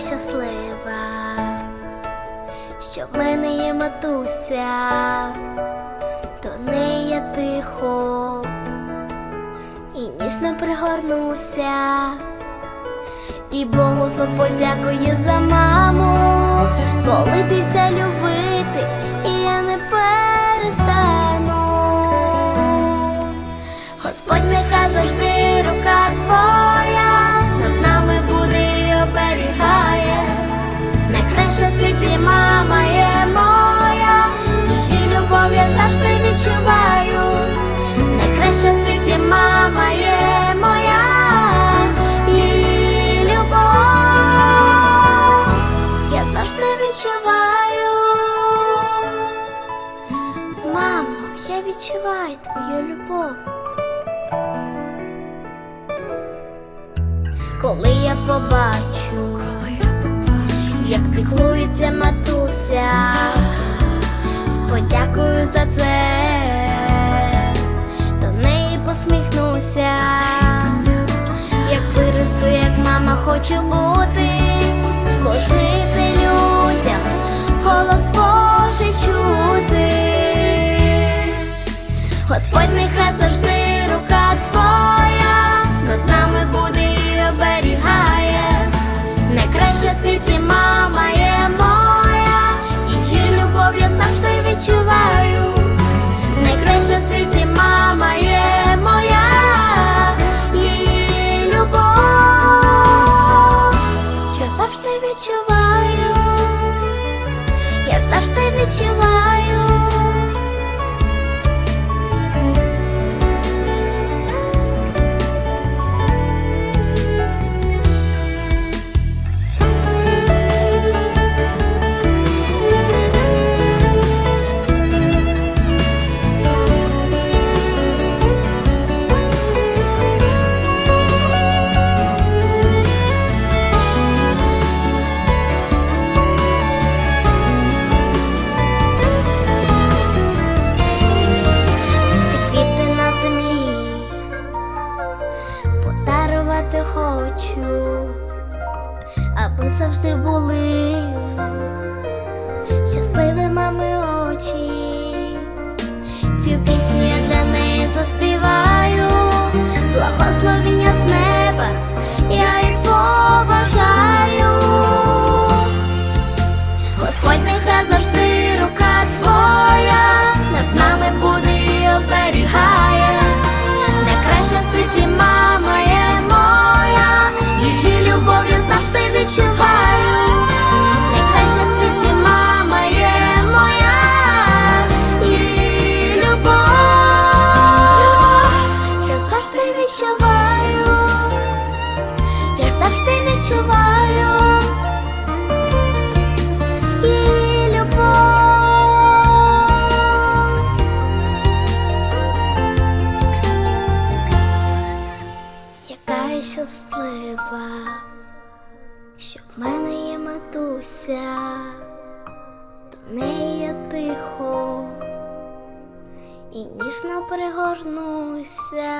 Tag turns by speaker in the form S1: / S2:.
S1: щаслива, що в мене є матуся, до неї я тихо і ніжно пригорнуся, і Богу знов подякую за маму, молитися, любити, я відчуваю твою любов. Коли я побачу, як піклується матуся, з подякою за це, до неї посміхнуся, як виросту, як мама хочу бути, Господь нехай завжди рука твоя, над нами буде і оберігає. Найкраща в світі мама є моя, її любов я завжди відчуваю. Найкраща в світі мама є моя, її любов я завжди відчуваю, я завжди відчуваю. Подарувати хочу, аби завжди були матуся, до неї тихо і ніжно пригорнуся.